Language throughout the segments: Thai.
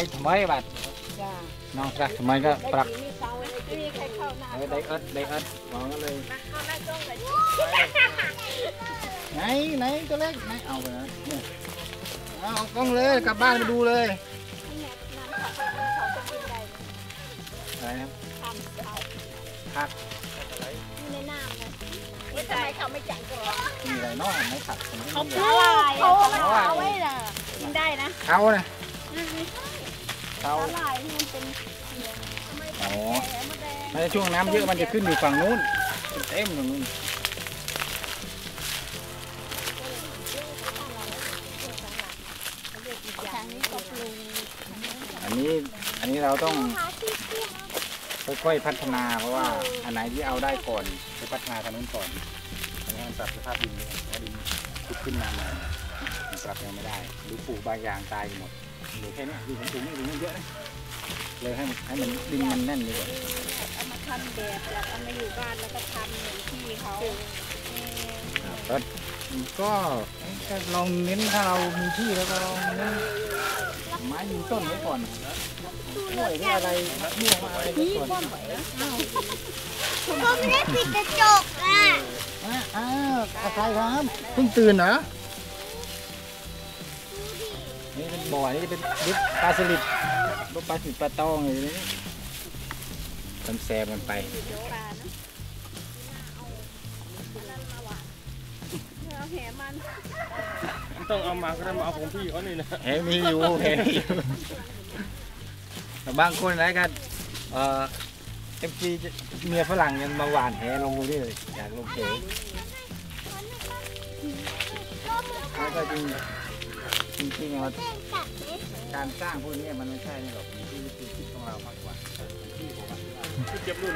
อันนี้เราได้ทำไมบัดจ้าน้องสักทำไมก็ปรับมีเสาไม่มีใครเข้าหน้าเออได้เอิดได้เอิดมองก็เลยเข้าหน้าจ้องเลยไหนไหนตัวเล็กไหนเอาไปนะเนี่ยเอาเอากล้องเลยกลับบ้านมาดูเลยเนี่ยน้ำเขาเขาจะกินได้อะไรนะทำเขาผักอยู่ในน้ำนะเอ๊ะทำไมเขาไม่จังตัวมีอะไรเนาะไม่ผักผมไม่เขารู้เขาเขาเอาไว้น่ะกินได้นะเขาเนี่ยไม่ใช่ เขาสาหร่ายที่มันเป็นเขียวทำไมอ๋อ แผลมดแดงถ้าช่วงน้ำเยอะมันจะขึ้นอยู่ฝั่งนู้นเต็มตรงนู้นทางนี้ก็ปรุงอันนี้อันนี้เราต้องหาที่เที่ยวค่อยๆพัฒนาเพราะว่าอันไหนที่เอาได้ก่อนไปพัฒนาทางนู้นก่อนอันนี้มันปรับสภาพดินเพราะดินขุดขึ้นมาใหม่มันปรับยังไม่ได้หรือปลูกบางอย่างตายหมด เหลือแค่นี้ดินผมปลูกไม่ถึงเยอะนะเลยให้มันให้มันดินมันแน่นดีกว่าเอามาทำแบบแล้วเอามาอยู่บ้านแล้วก็ทำเหมือนที่เขาก็ก็ลองเน้นถ้าเรามีที่แล้วก็ลองเน้นไม้ยืนต้นไว้ก่อนกล้วยหรือะไรมะม่วงอะไรไว้ก่อนผมไม่ได้ปิดกระจกอะอะอ้าวใครครับเพิ่งตื่นเหรอ นี่เป็นบ่อนี่เป็นยึดปลาสลิดลูกปลาสลิดปลาตองอย่างนี้ทำแซมกันไปเอาแหมันต้องเอามาก็ได้มาเอาของพี่เขานี่นะเฮ้ยมีอยู่เห็นอยู่แต่บางคนอะไรกันเอ่อเอฟซีเมียฝรั่งยังมาหวานแหลงดูดิเลยอยากลงเก๋แล้วก็จริง จริงๆเราการสร้างพวกนี้มันไม่ใช่นี่หรอกมันที่วิธีคิดของเรามากกว่าที่ผมอะเก็บรุ่น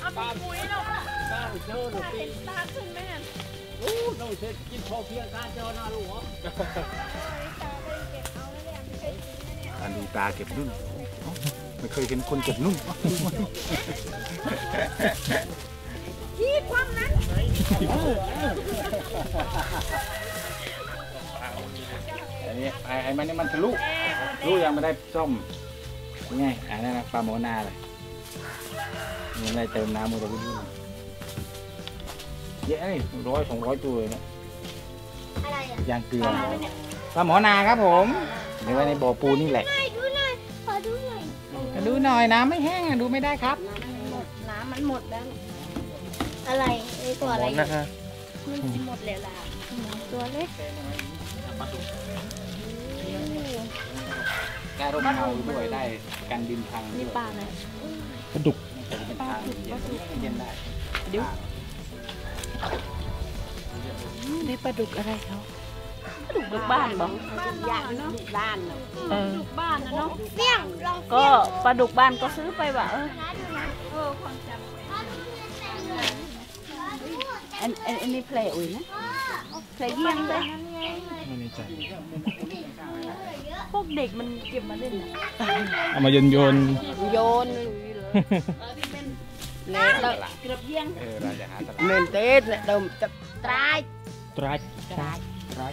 เอาไปปุ๋ยเราเห็นตาขึ้นไหมน่ะตาได้เก็บเอาแล้วเนี่ยไม่เคยกินนะเนี่ยอันดูตาเก็บนุ่นเอ้าไม่เคยเห็นคนเก็บนุ่นที่ความนั้น อันนี้ไอ้ไอ้มันนี่มันทะลุรู้ยังไม่ได้ซ่อมยังไงอันนั้นนะปลาโมนาเลยมันได้เติมน้ำมันจะวุ่นเยอะเลยร้อยสองร้อยตัวเลยนะอะไรอะยางเกลือปลาหมอนาครับผมเดี๋ยวไว้ในบ่อปูนนี่แหละ ดูหน่อยขอดูหน่อยดูหน่อยน้ำไม่แห้งอะดูไม่ได้ครับ น้ำมันหมดแล้ว อะไร ไอ้ตัวอะไรนะฮะมันหมดแล้วล่ะตัวเล็กแก้ร่มเงาด้วยได้กันดินพังด้นี่วยปลาไหนปลาดุกจะเป็นทางเย็นเย็นได้นี่ปลาดุกอะไรเขาลูกบ้านบอกบ้านเนาะบ้านเนาะเออลูกบ้านนะเนาะเปี้ยงลองก็ปลาดุกบ้านก็ซื้อไปว่าเออเออความจำ อันอันอันนี้เพลอุ่ยนะเพลเยี่ยงเลยไม่แน่ใจพวกเด็กมันเก็บมาเล่นน่ะเอามาโยนโยนโยนเลยเราเกือบเยี่ยงเออเราจะหาตลาดเมนเตสเนี่ยเราจะตรายตราดตรายร้อย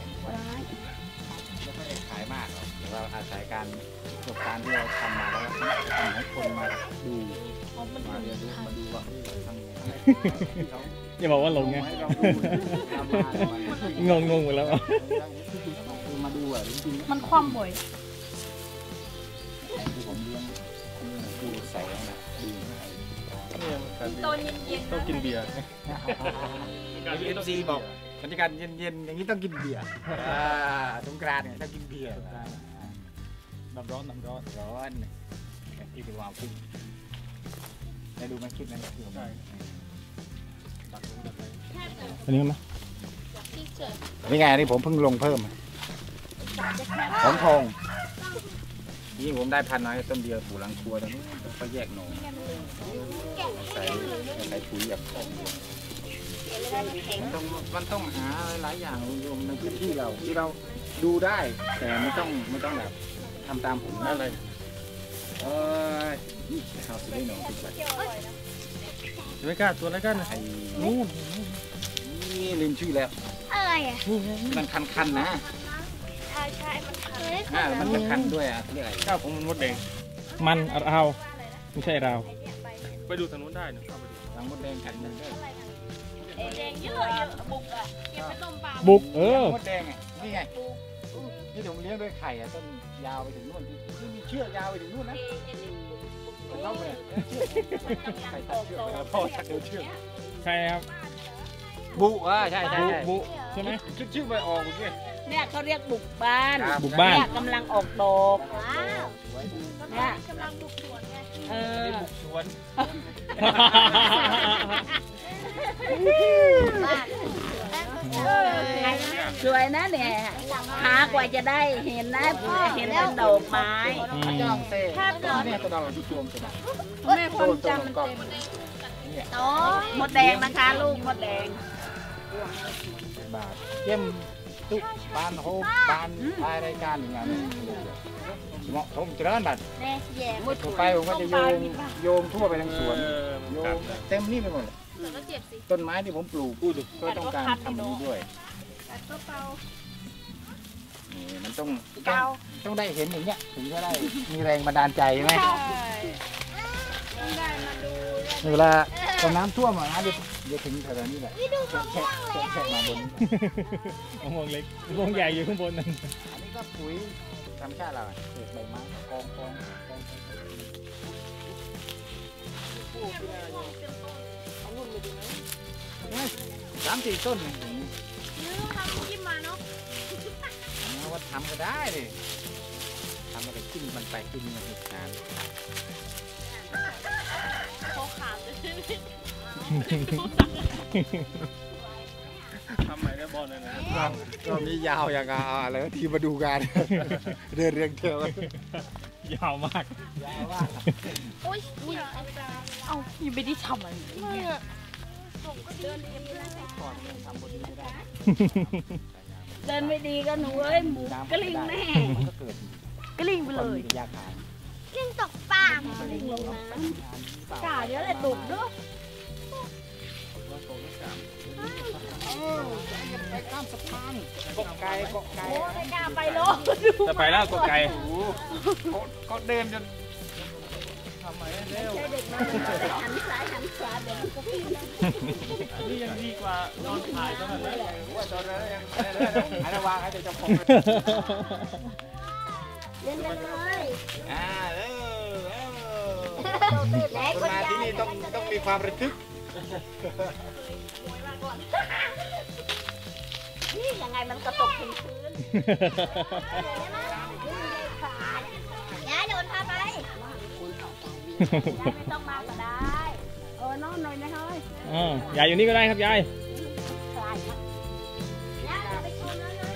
ไม่ได้ขายมากหรอกแต่ว่าอาศัยการประสบการณ์ที่เราทำมาแล้วทำให้คนมาดูมาเรียนรู้มาดูว่าเออเราทำยังไงเขา อย่าบอกว่าหลงไงให้เราดูทำมาทำมางงงงหมดแล้วคือมาดูอะจริงๆมันคว่ำบ่อยที่ผมเลี้ยงดูแสงนะดูให้ตอนเย็นๆต้องกินเบียร์เอฟซีบอกบรรยากาศเย็นๆอย่างนี้ต้องกินเบียร์อ่าสงกรานต์เนี่ยต้องกินเบียร์น้ำร้อนน้ำร้อนร้อนอีกวาวพุ่งได้ดูไหมคลิปนั้นคือผม อันนี้มั้ยนี่ไงอันนี่ผมเพิ่งลงเพิ่มผมทองนี่ผมได้พันน้อยต้นเดียวปลูกหลังครัวตอนนี้ก็แยกหน่อใส่ใส่ปุ๋ยแบบของมันต้องมันต้องหาหลายอย่างรวมในพื้นที่เราที่เราดูได้ แต่ไม่ต้องไม่ต้องแบบทำตามผมนะเลยเอ้ยเอาสิได้หนองติด ไปจะไม่กล้าตัวอะไรกันนะไอ้นู่นนี่ลืมชื่อแล้วอะไรอะนี่ไงมันคันๆนะใช่ใช่มันเคยอ่ามันจะคันด้วยอะเรียกอะไรข้าวของมันมดแดง มันเราไม่ใช่เรา ไปดูทางนู้นได้นะเข้าไปดูรังมดแดงคันนั่นเด้อแดงเยอะเยอะบุกอะเก็บไปต้มปลาบุกเออมดแดงไงนี่ไงนี่ผมเลี้ยงด้วยไข่อะต้นยาวไปถึงนู่นที่มีเชือกยาวไปถึงนู่นนะ เข้าไปเนี่ยไข่ตัดเชือกไปแล้วพ่อตัดเชือกใช่ครับบุอะใช่ใช่บุใช่บุใช่ไหมชื่อชื่อไปออกเมื่อกี้เนี่ยเขาเรียกบุกบ้านครับบุกบ้านเนี่ยกำลังออกดอกว้าวเนี่ยกำลังบุกสวนไงเออบุกสวน สวยนะเนี่ยหากว่าจะได้เห็นนะเห็นเป็นดอกไม้อืมจ้องเซ่เนี่ยตัวเราดูตัวมันตัวแม่ความจำมันเต็มเนี่ยโอ้ยมดแดงนะคะลูกมดแดงบาทเยี่ยมตุกบานโฮบานถ่ายรายการอย่างเงี้ยเหมาะสมเจริญบัดแน่แย่ต่อไปผมก็จะโยงโยงทั่วไปทั้งสวนโยงเต็มนี่ไปหมดเลย แต่ก็เจ็บสิต้นไม้ที่ผมปลูกก็ต้องการทำนี้ด้วยแต่ก็เป่านี่มันต้องต้องต้องได้เห็นอย่างเงี้ยถึงจะได้มีแรงบันดาลใจใช่ไหมต้องได้มาดูเวลาตอนน้ำท่วมอะนะเดี๋ยวเดี๋ยวถึงแถวนี้แหละนี่ดูมะแค่ม่วงเลยแค่อะแค่มาบนมะม่วงเล็กมะม่วงใหญ่อยู่ข้างบนนั่นอันนี้ก็ปุ๋ยธรรมชาติเราอะเศษใบไม้กองกองกอง สามสี่ต้นเองผมนี่ทำยิ้มมาเนาะเอาว่าทำก็ได้เลยทำอะไรขึ้นมันไปขึ้นมันเหตุการณ์โคขาดเลยทำไมได้บอลนั่นะรอบรอบนี้ยาวอย่างกับอะไรวทีมาดูกันเดินเรียงเทวยาวมากยาวว่าโอ้ยเสียเอายังไม่ได้ทำอะไร เดินไม่ดีก็หนูเอ้ยหมูกลิ้งแน่กลิ้งไปเลอนยมีระยะขายยิ่งตกปลากาเดี๋ยวเลยตุกด้วยไปข้ามสะพานกาะไก่กาะไก่โอ้ไม่กล้าไปโลกจะไปแล้วก็ไกลก็เดินจน ทำไมเร็วเด็กมาหันซ้ายหันขวาเดี๋ยวมันก็วิ่งนี่ยังดีกว่าตอนถ่ายตอนนั้นเลยว่าตอนนั้นยังไอ้ระวางให้เดี๋ยวจะพงเล่นกันเลยอ่าเออเออแล้คนคนมาที่ยายนี่ต้องต้องมีความระทึกนี่ยังไงมันก็ตกถึงพื้น ไม่ต้องมาก็ได้ เออนอนหน่อยนะเฮ้ยอ๋อยายอยู่นี่ก็ได้ครับยายคลายนะยายเราไปชมแล้วนะ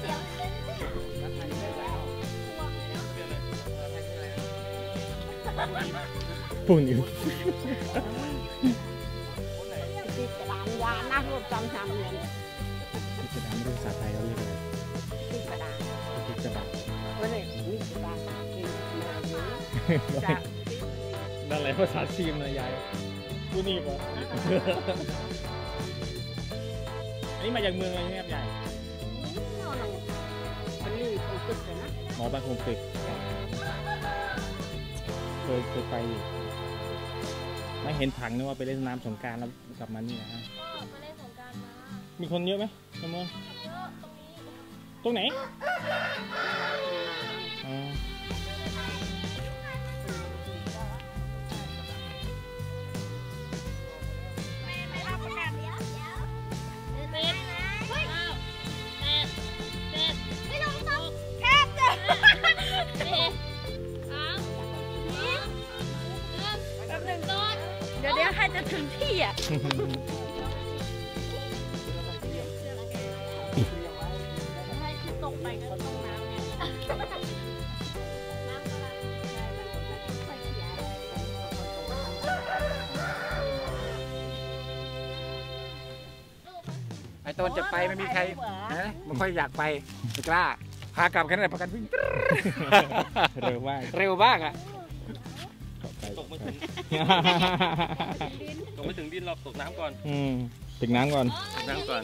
เสียวเลยปุ่นอยู่ติดกระดานยานะรูปจำจำเนี่ยติดกระดานไม่รู้ภาษาไทยเขาเรียกอะไร นั่นแหละภาษาจีนนะยายกูนี่ปะอันนี้มาจากเมืองอะไรเนี่ยครับยายมันนี่คงตึกเลยนะหมอบ้านคงตึกเคยเคยไปอยู่ไม่เห็นผังนึกว่าไปเล่นน้ำสงกรารแล้วกลับมานี่นะฮะก็ไปเล่นสงกรารมามีคนเยอะไหมในเมืองเยอะตรงนี้ ตรงไหนอ๋อ ไปก็ต้องน้ำไงน้ำกำลังค่อยๆยายไอ้ตอนจะไปไม่มีใครเหรอฮนะไม่ค่อยอยากไปไม่กล้าพากลับแค่นั้นแหละประกันวิ่งเร็วมากเร็วมากอะตก ไม่ถึงตกไม่ถึงดินหรอกตกน้ำก่อน อืมถึงน้ำก่อนตกน้ำก่อน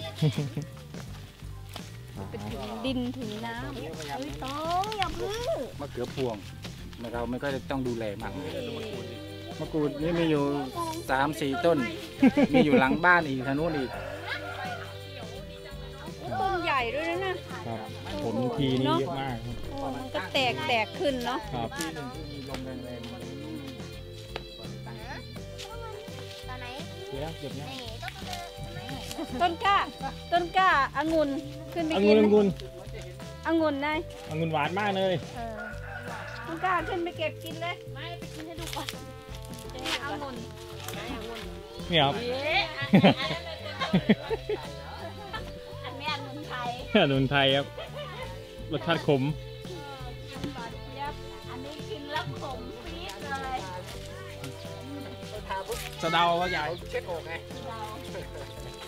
ดินถึงน้ำเฮ้ยต้องอย่าพึ่งมะเขือพวงเราไม่ค่อยต้องดูแลมากมะกรูดนี่มีอยู่สามสี่ต้น มีอยู่หลังบ้านอีกทางนู้นอีกต้นใหญ่ด้วยนะ ครับผลทีนี้เยอะมากมันก็แตกแตกขึ้นเนาะครับที่หนึ่งมีลมแรงๆ เดี๋ยวเก็บเนี่ยนี่ต้องเจอต้นกล้า ต้นกล้าองุ่นขึ้นไปองุ่กินนองุ่นองุ่นนายองุ่นหวานมากเลยเออต้นกล้าขึ้นไปเก็บกินเลย ไม่ไปกินให้ดูก่อนนี่องุ่นเนี่ยครับอันนี้องุ่นไทยองุ่นไทยครับรสชาติขม สะเดาก็ใหญ่เช็ดอกไง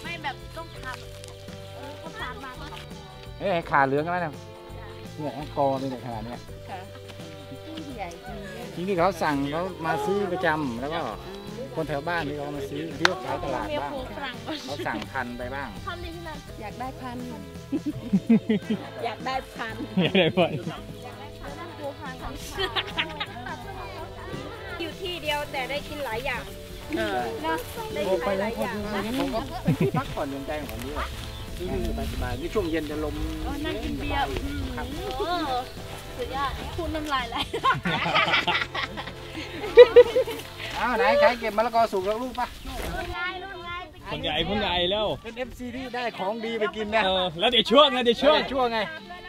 ไม่แบบต้องทำเออก็ทำมาก็เอ้ยขาเหลืองแล้วเนี่ยเนี่ยกอเลยเนี่ยขนาดเนี้ยค่ะใหญ่จริงที่นี่เขาสั่งเขามาซื้อประจำแล้วก็คนแถวบ้านที่เขามาซื้อที่เขาขายตลาดเมียบ้างปลูกฝรั่งเขาสั่งพันไปบ้างทำดีที่นั่นอยากได้พันธุ์อยากได้พันธุ์ใหญ่เลยพ่อปลูกฝรั่งของอยู่ที่เดียวแต่ได้กินหลายอย่าง เออเนาะได้โอ้กินไปหแล้ลาวยๆอย่างผมก็เป็นที่พักผ่อนหย่อนใจของผมด้วยที่นี่สบายๆนี่ช่วงเย็นจะลมนั่งกินเบียร์โอ้สุดยอดคุณน้ำลายไหลอ้าวไหนใครเก็บมะละกอสุกแล้วลูกปะคนใหญ่คนใหญ่แล้วเป็น FC ที่ได้ของดีไปกินนะเออแล้วเดี๋ยวช่วงนะเดี๋ยวช่วงช่วงไง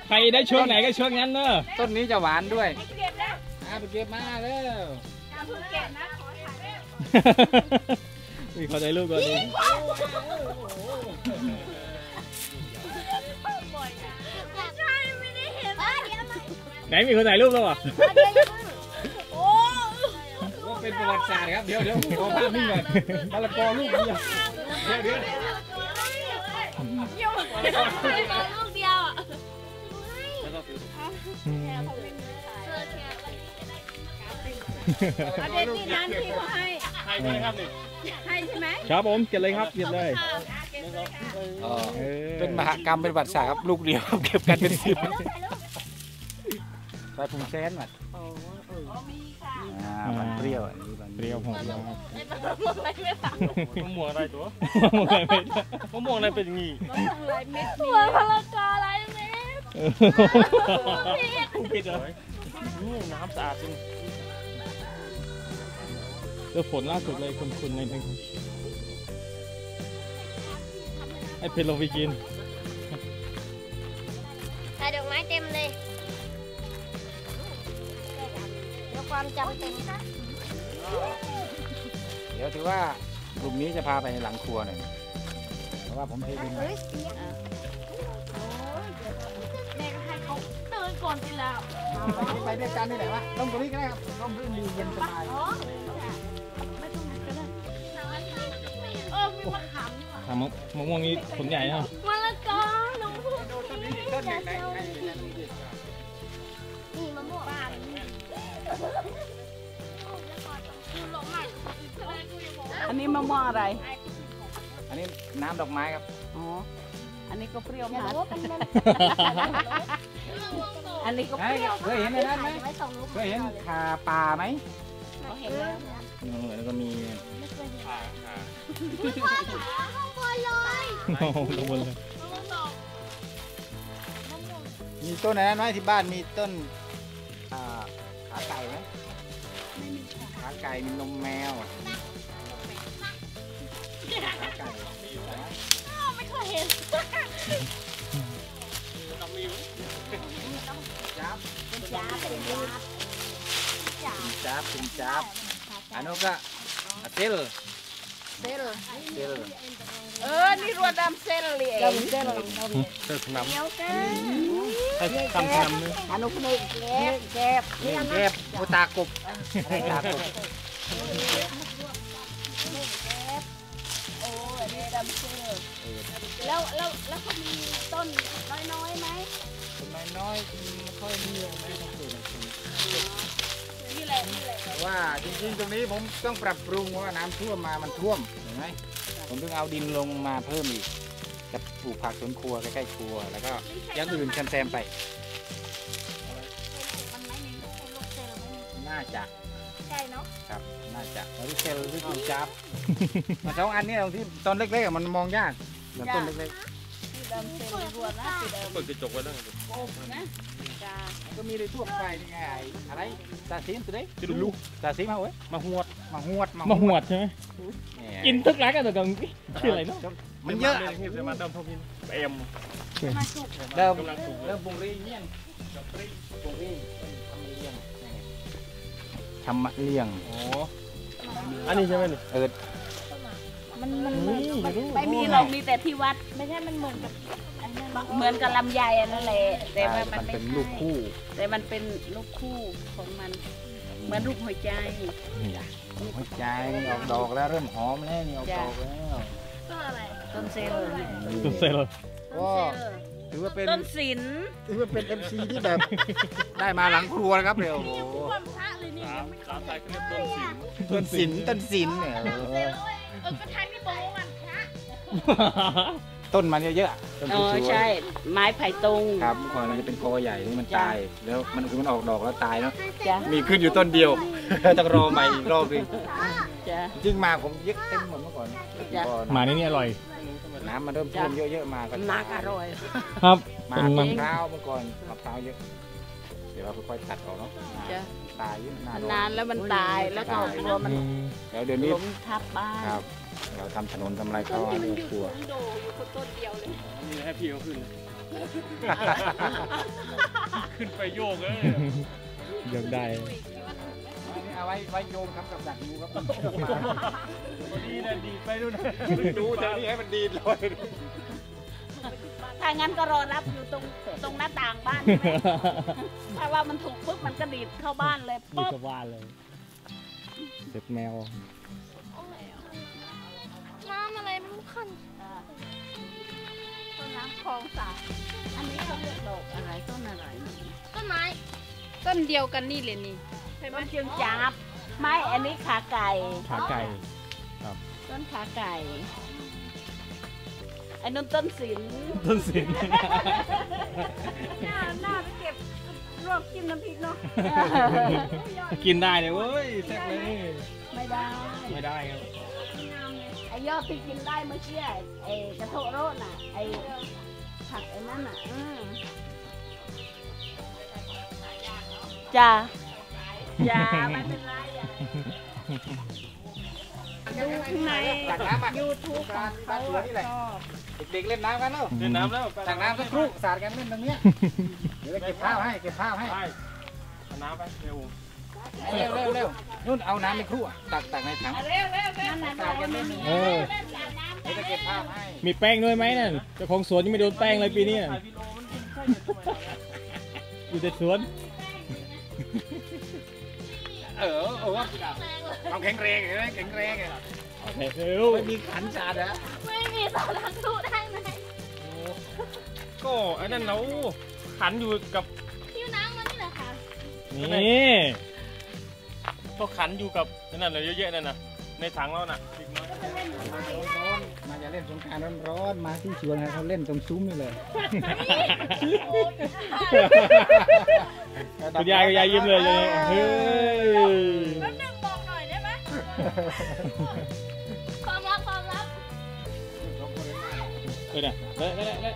ใครได้ช่วงไหนก็ช่วงนั้นเนอะต้นนี้จะหวานด้วยเก็บแล้วอ่าไปเก็บมาเร็วอย่าเพิ่งเก็บนะขอถ่ายรูป มีเขาได้รูปก่อนดิใช่ไม่ได้เห็นเดี๋ยวมาไหนมีคนถ่ายรูปแล้วอะโอ้ว่าเป็นประวัติศาสตร์ครับ เดี๋ยวเดี๋ยวขอภาพนิ่งก่อนมะละกอลูกเดียวเดี๋ยวเดี๋ยวยไม่มาลูกเดียวอะแล้วก็คืออืมเอาเด็ดที่นั้นที่เขาให้ ใครใช่ครับนี่ให้ใช่ไหมครับผมเก็บเลยครับเก็บเลยอ๋อเออเป็นมหากรรมเป็นประวัติศาสตร์ครับลูกเดียวครับเก็บกันเป็นสิบใส่ผงแซนมาอ่ามันเปรี้ยวอันนี้มันเปรี้ยวหอมครับมะม่วงอะไรตัวมองอะไรไม่ได้มะม่วงอะไรเป็นอย่างงี้หัวพลังกาอะไรเม็ดเออผิดเหรออืมน้ำสะอาดจริง เจอฝนล่าสุดเลยคุณๆในในไอ้เพชรลงไปกินใส่ดอกไม้เต็มเลยเดี๋ยวความจำเต็มเดี๋ยวถือว่ากลุ่มนี้จะพาไปหลังครัวหน่อยเพราะว่าผมเทดินไว้แม่ก็ให้เขาตื่นก่อนไปแล้ว ไปด้วยกันนี่แหละวะลงตรงนี้ก็ได้ครับลงรื่นดีเย็นสบาย มทำมะมะม่วงนี้ผลใหญ่นะมะละกอหนูพูดต้นไหนไหนนี่มะม่วงบ้านดูหลงใหม่อันนี้มะม่วงอะไร อันนี้น้ำดอกไม้ครับ อ๋อ อันนี้ก็เปรี้ยวอย่ามารู้ว่าเป็นมันอันนี้ก็เฮ้ยเคยเห็นในนั้นไหมไว้ส่งลูกเคยเห็นขาป่าไหมเขาเห็นแล้วอืมแล้วก็มีไม่เคยเห็น ผ่าผ่าข้างบนเลยโอ้โหขบวนเลยมีต้นอะไรนั้นไหมที่บ้านมีต้นอ่าขาไก่ไหมขาไก่มีนมแมวขาไก่ไม่เคยเห็นจับจ้าเป็นจ้าจับเป็นจับอันนู้นก็เซลเซลเซลเออนี่รวดดำเซลเลยเองเซลเจอขนเดี๋ยวกันำให้ตำขนำเลยอันนู้นนี่เก็บเก็บนี่เก็บ โอตากบตากบโอ้อันนี้ดำเซลเออแล้วแล้วแล้วเขามีต้นน้อยๆไหมต้นไม้น้อยไม่ค่อยมีเลยไม่ต้องปลูกนะนี่ แหละนี่แหละแต่ว่าจริงๆตรงนี้ผมต้องปรับปรุงเพราะว่าน้ำท่วมมามันท่วมเห็นไหมผมต้องเอาดินลงมาเพิ่มอีกจะปลูกผักสวนครัวใกล้ๆครัว แล้วก็อยังอื่นแซมๆไป มันไม่มีใช่ลูกเซลล์ไม่มีน่าจะใช่เนาะครับ น่าจะหรือเซลหรือกินจับมาสองอันเนี้ตรงที่ตอนเล็กๆอะมันมองยากเหมือนต้นเล็กสีดำเซลล์รวมนะสีดำเปิดกระจกไว้แล้วโอ้นะจ้าๆ ก็มีในทั่วไปนี่ไงอะไรตาซิมตัวนี้จะรู้ตาซิมเอาไว้มาหวดมาหวดมาหวดใช่ไหมเนี่ยกินทุกร้านกันแต่กังชื่ออะไรเนาะมันเยอะนี่จะมาเติมทวินเอ็มมาสุกเริ่มกำลังปลูกเริ่มปรุงรีเมี่ยงปรุงรีทำมะเลี่ยงทำมะเลี่ยงโอ้อันนี้ใช่ไหมนี่เออมันมันนี่มันรู้ไม่มีเรามีแต่ที่วัดไม่ใช่มันเหมือนกับอันนั้น เหมือนกับลำไยอันนั่นแหละแต่ว่ามันมันไม่เป็นใช่ลูกคู่ แต่มันเป็นลูกคู่ของมัน เหมือนรูปหัวใจหัวใจออกดอกแล้วเริ่มหอมแล้วนี่ออกดอกแล้วต้นอะไรต้นเซลล์ตุเซลล์ก็ต้นเซลล์ถือว่าเป็นต้นศิลถือว่าเป็น MC ที่แบบ ได้มาหลังครัวนะครับเดี๋ยวโอ้โหความพระเลยนี่สามสามสายก็เรียกต้นสิงต้นศิลป์ต้นศิลป์เนี่ยเซลล์เอ้ยเออก็ทายไม่บอกว่าวันพระ ต้นมันเยอะๆต้นอ๋อสวยๆใช่ ไม้ไผ่ตรงครับเมื่อก่อนมันจะเป็นกอใหญ่นี่มันจ้ะตาย แล้วมันคือมันออกดอกแล้วตายเนาะจ้ะมีขึ้นอยู่ต้นเดียว ต้องรอใหม่อีกรอบหนึงจ้ะจริงมาผมเยอะเต็มหมดเมื่อก่อนจ้ะก็หมานี่นี่อร่อยน้ำมันเริ่มท่วมเยอะๆมาก็นักอร่อย ครับมาเป็นมัมะนพร้าวเมื่อก่อนมะพร้าวเยอะ เดี๋ยวเราค่อยๆตัดออกเนาะจ้ะ ตายเยอะนานนานแล้วมันตายแล้วก็กลัวมันอืมแล้วเดี๋ยวนี้ล้มทับบ้านครับ เราทำถนนทำอะไรเข้าให้ครัวโดอยู่คนต้นเดียวเลยนี่ให้พี่เขาขึ้น ขึ้นไปโยกเลยอยากได้อันนี้เอาไว้ไว้โยมครับกับดักงูครับดีนะดีไปดูนะดูแต่นี่ให้มันดีเลยถ้างั้นก็รอรับอยู่ตรงตรงหน้าต่างบ้านใช่ไหมถ้าว่ามันถูกปุ๊บมันก็ดีดเข้าบ้านเลยมีป๊บชาวบ้านเลยเด็กแมวน้ำ อะไรไม่รู้ขันอ่าต้นน้ำคลองสาอันนี้เขาเรียกดอกอะไรต้นอะไรต้นไม้ ต้นเดียวกันนี่เลยนี่ใช่ไหมต้นเชียงจับ ไม่ อันนี้ขาไก่ ขาไก่ต้นขาไก่ไอ้นุ่นต้นศิลต้นสินหน้าหน้าไปเก็บรวบจิ้มน้ำพริกเนาะ กินได้เลยเว้ยแซ่บเลย ไม่ได้ ไม่ได้ครับไอ้ยอดที่กินได้เมื่อกี้ไอ้กระโถโรดน่ะไอ้ผักไอ้นั่นน่ะอืมจ้าจ้าไม่เป็นไรอย่าดูข้างในตักน้ำอะยูทูบของเขาอะชอบเด็กๆเล่นน้ำกันเนาะเล่นน้ำแล้วตักน้ำสักครู่สาดกันเล่นตรงเนี้ยเดี๋ยวเก็บข้าวให้เก็บข้าวให้ไปเอน้ำไปเร็ว เร็วเร็วเร็วนู่นเอาน้ำในครู่อะตักตักในถังเร็วเร็วนั่นน่ะบอกว่าไม่มีเออเดี๋ยวจะเก็บข้าวให้มีแป้งด้วยไหมนั่นเจ้าของสวนยังไม่โดนแป้งเลยปีนี้น่ะถ่ายวิดีโอมันเป็นใช่เนี่ยทำไมอยู่แต่สวน เออเออว่าเอาแข็งแรงเห็นไหมแข็งแรงอะโอเคเร็วไม่มีขันสาดนะไม่มีสารล้างตู้ได้ไหมก็ไอ้นั่นเราขันอยู่กับคิวน้ำมันนี่แหละค่ะนี่ ก็ขันอยู่กับไอ้นั่นเลยเยอะๆนั่นน่ะในถังเราน่ะอีกน้อยร้อนๆมาจะเล่นสงกรารร้อนๆมาที่สวนนะเขาเล่นตรงซุ้มนี่เลยคุณยายคุณยายยิ้มเลยเลยเฮ้ยแล้วหนึ่งบอกหน่อยได้ไหมความลับความลับเออน่ะเละเละเละ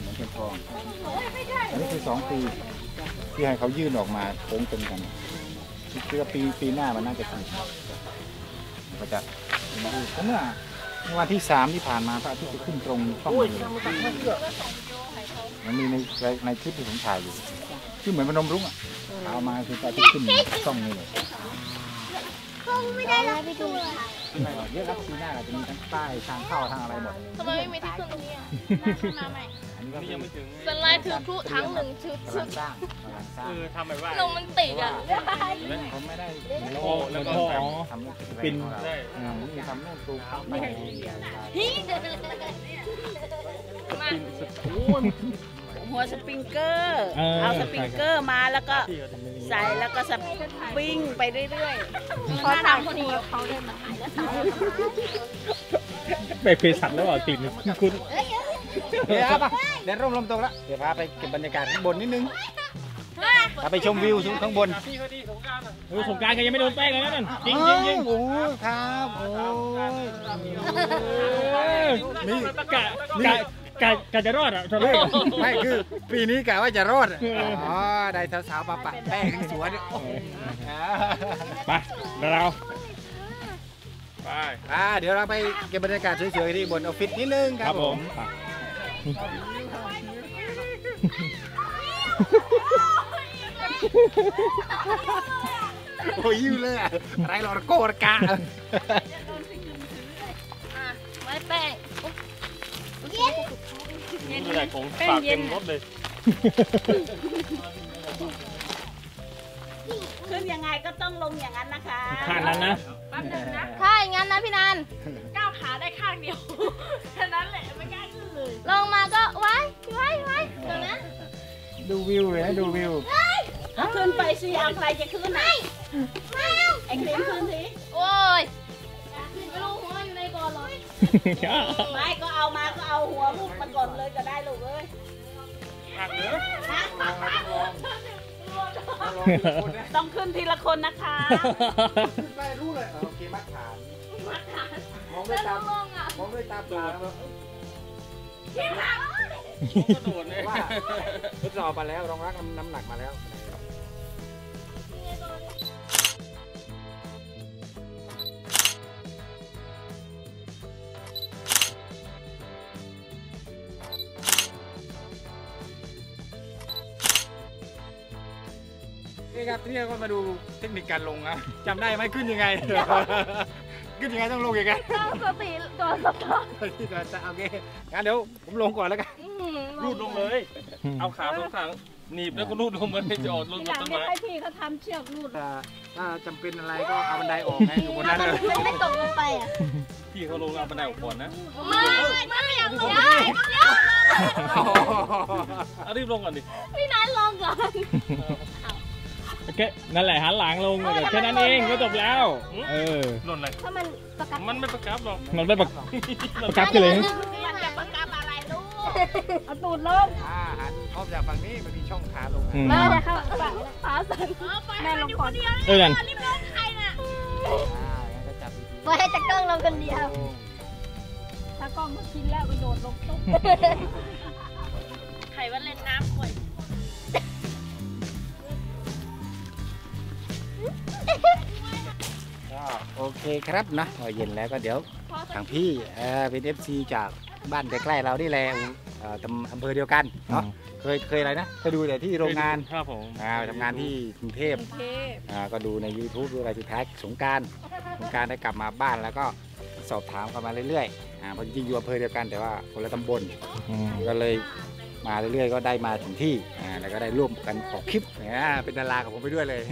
เหมือนเป็นทองอันนี้คือสองปีที่ให้เขายื่นออกมาโค้งตรงกันคือว่าปีปีหน้ามันน่าจะถูกก็จะก็เมื่อเมื่อวันที่สามที่ผ่านมาพระอาทิตย์จะขึ้นตรงช่องนี้มันมีในในคลิปที่ผมถ่ายอยู่คือเหมือนมันนมรุ้งอะเอามาคือพระอาทิตย์ขึ้นช่องนี้เลยคงไม่ได้รับตัวเยอะครับปีหน้าเราจะมีทั้งป้ายทางเข้าทางอะไรหมดทำไมไม่มีที่ขึ้นตรงนี้อะมาใหม่อั นนี้ก็นี่ยังไม่ถึงสไลด์ถือพลุทั้งหนึ่งชุดกำลังสร้างกำลังสร้างคือทำแบบว่าโรแมนติกอะผมไม่ได้โอ้แล้วก็อ๋อทำเรื่องคิดปิ่นของเราได้อืมนี่ทำเรื่องปลูกข้าวไม่หัวสปริงเกอร์ เออ เอาสปริงเกอร์มาแล้วก็ใส่แล้วก็สปริงไปเรื่อยๆพอทำคนเดียวเขาเดินมาหายแล้วไปเพสัตแล้วเหรอติดคุณเดี๋ยวปะเดี๋ยวร่มลมตกแล้วเดี๋ยวพาไปเก็บบรรยากาศข้างบนนิดนึงพาไปชมวิวข้างบนโอ้สงกรารก็ยังไม่โดนแป้งเลยนะนั่นจริงจริงจริงโอ้ยครับโอ้ยนี่กะกะกะกะจะรอดอะชอบไม่คือปีนี้กะว่าจะรอดเอออ๋อได้สาวๆมาปะแป้งที่สวนโอ้โหอ่าไปแล้วเราไปอ่าเดี๋ยวเราไปเก็บบรรยากาศสวยๆที่บนออฟฟิศนิดนึงคครัรับบผผมม โอ้ยยิ้วเลยอะไรหรอโกรกะไม้แป้งนี่คืออะไรของฝากเต็มรถเลยขึ้นยังไงก็ต้องลงอย่างนั้นนะคะขนาดนั้นนะถ้าอย่างนั้นนะพี่นันก้าวขาได้ข้างเดียวแค่นั้นแหละไม่ก ล้าขึ้นเลยลงมาก็ไว้ไว้ไว้เดี๋ยวนะดูวิวเลยนะดูวิว เอาขึ้นไปสิเอาใครจะขึ้นไหนไอ้ครีมขึ้นสิโอ้ยไม่รู้หัวอยู่ในก่อนหรอกไม่ก็เอามาก็เอาหัวลูกมันก่อนเลยก็ได้ลูกเอ้ยหักเหรอต้องขึ้นทีละคนนะคะไม่รู้เลยโอเคมัดฐานมองด้วยตามองด้วยตาเปล่าแล้วแบบ กระโดดเลยว่าทดสอบมาแล้วรองรับน้ำหนักมาแล้วนี่ครับที่นี่ก็มาดูเทคนิคการลงนะจำได้ไหมขึ้นยังไง ขึ้นยังไงต้องลงยังไงตั้งสติก่อนสักพักโอเคงั้นเดี๋ยวผมลงก่อนแล้วกันรูดลงเลย เอาขาสองข้างหนีบแล้วก็รูดลงเหมือนจะอดลงหกับลังต้นไม่ไม้ให้พี่เขาทำเชือกรูดถ้าถ้าจำเป็นอะไรก็เอาบันไดออกไงอยู่บนนั้นเลยมันไม่ตกลงไปอะพี่เขาลงเอาบันไดออกก่อนนะไม่ไม่อยากลงเอารีบลงก่อนดิพี่นันลงก่อนโอเคนั่นแหละหันหลังลงเลยแค่นั้นเองก็จบแล้ว เออหล่นเลยถ้ามันประกับมันไม่ประกับหรอกมันไม่ประประกับกันเลยมันจะประกับอะไรลูกเอาตูดลงอ่าหันออกจากฝั่งนี้มันมีช่องขาลงอืมไม่ได้เข้าปากขาสั่นแม่ลงก่อนเออกันอ่างั้นก็จับดีไว้ให้ตะกล้องเราคนเดียวถ้ากล้องมากินแล้วไปโดดลงตุ๊บใครว่าเล่นน้ำบ่อย ก็โอเคครับนะพอเย็นแล้วก็เดี๋ยวทางพี่เออเป็นเอฟซีจากบ้านใกล้ๆเรานี่แหละเอ่อตำอำเภอเดียวกันเนาะเคยเคยอะไรนะเคยดูแต่ที่โรงงานครับผมอ่าทำงานที่กรุงเทพอ่าก็ดูใน YouTube ดูอะไรสุดท้ายสงกรารสงกรารได้กลับมาบ้านแล้วก็สอบถามกันมาเรื่อยๆอ่าเพราะจริงๆอยู่อำเภอเดียวกันแต่ว่าคนละตำบลอืมก็เลย มาเรื่อยๆก็ได้มาถึงที่อ่าแล้วก็ได้ร่วมกันออกคลิปอ่าเป็นดารากับผมไปด้วยเลย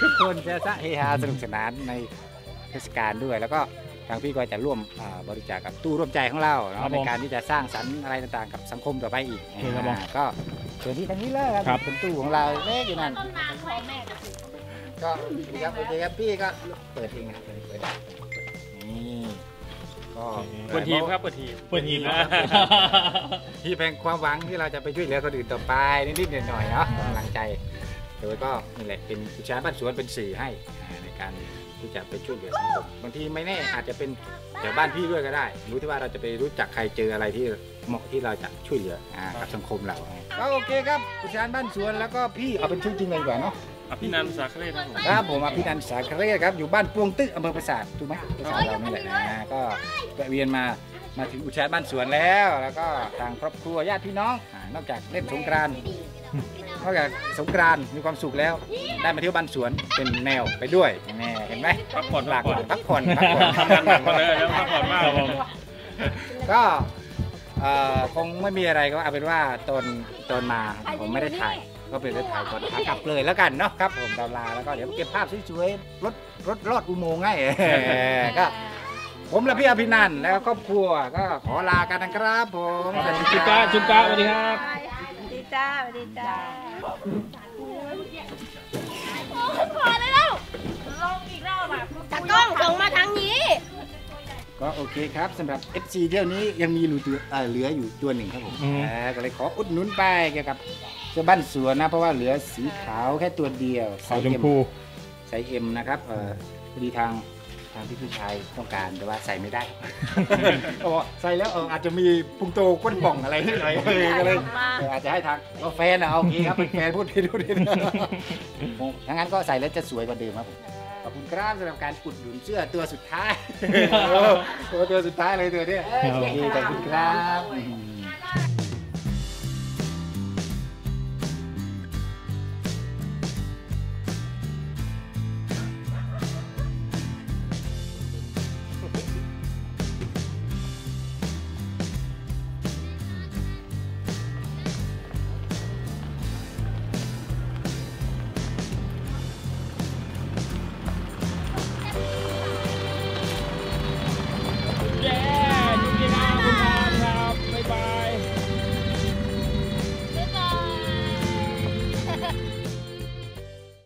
ทุกคนจะสะเฮฮาสนุกสนานในเทศกาลด้วย แล้วก็ทางพี่ก็จะร่วมอ่าบริจาคกับตู้ร่วมใจของเราเนาะในการที่จะสร้างสรรค์อะไรต่างๆ กับสังคมต่อไปอีกอ่าก็ส่วนที่ทางนี้เลยครับเป็นตู้ของเราเล็กอยู่นั่น ต้นนานพอแม่จะสิก็ดีครับโอเคครับพี่ก็เปิดเองนะเปิดเปิดนี่ก็ เปิดทีมครับเปิดทีมเปิดทีมนะที่แพงความหวังที่เราจะไปช่วยเหลือคนอื่นต่อไปนิดๆหน่อยๆเนาะกำลังใจโดยก็นี่แหละเป็นผู้ชายบ้านสวนเป็นสื่อให้อ่าในการที่จะไปช่วยเหลือสังคมบางทีไม่แน่อาจจะเป็นแถวบ้านพี่ด้วยก็ได้ รู้ที่ว่าเราจะไปรู้จักใครเจออะไรที่เหมาะที่เราจะช่วยเหลืออ่ากับสังคมเราก็โอเคครับผู้ชายบ้านสวนแล้วก็พี่เอาเป็นชื่อจริงเลยดีกว่าเนาะ อภินันท์สาคเรศครับผมครับผมอภินันท์สาคเรศครับอยู่บ้านปวงตึกอำเภอปราสาทถูกไหมปราสาทเรานี่แหละนะก็แวะเวียนมามาถึงอุทยานบ้านสวนแล้ว แล้วก็ทางครอบครัวญาติพี่น้องอ่านอกจากเล่นสงกรานต์นอกจากสงกรานต์มีความสุขแล้ว ได้มาเที่ยวบ้านสวนเป็นแนวไปด้วยแน่เห็นไหมพักผ่อนหพัลากกผ่หอนลายพักผ่อนพักผ่อนทำงานหนักมาเลยแล้วพักผ่อนมากครับผมก็เอ่อคงไม่มีอะไรก็เอาเป็นว่าตอนตอนมาผมไม่ได้ถ่าย ก็เป็นได้ถ่ายตอนขากลับเลยแล้วกันเนาะครับผมดาราแล้วก็เดี๋ยวเก็บภาพสวยๆรถรถลอดอุโมงค์ให้ก็ผมและพี่อภินันท์แล้วก็ครอบครัวก็ขอลากันนะครับผมสวัสดีจุคการับจุกาสวัสดีครับดีจ้าดีจ้าพอได้แล้วลงอีกรอบอะตากล้องส่งมาทางนี้ ก็โอเคครับสำหรับ FC เที่ยวนี้ยังมีเหลือตัวเอ่อเหลืออยู่ตัวหนึ่งครับผมอืมเออก็เลยขออุดหนุนไปเกี่ยวกับเสื้อบ้านสวนนะ เพราะว่าเหลือสีขาวแค่ตัวเดียวขาวชมเอ็มพูไซส์เอ็มนะครับเออพอดีทางทางพี่ผู้ชายต้องการแต่ว่าใส่ไม่ได้ เขาบอกใส่แล้วเอออาจจะมีพุงโตก้นป่องอะไรนิดหน่อยเออก็เลยเอออาจจะให้ทางก็แฟนอะเอาโอเคครับเป็นแฟนพูดผิดพูดผิดถ้างั้นก็ใส่แล้วจะสวยกว่าเดิมครับผมขอบ คุณครับสำหรับการอุดหนุนเสื้อตัวสุดท้ายตัวตัวสุดท้ายเลยตัวเนี้ยโอเคขอบคุณครับ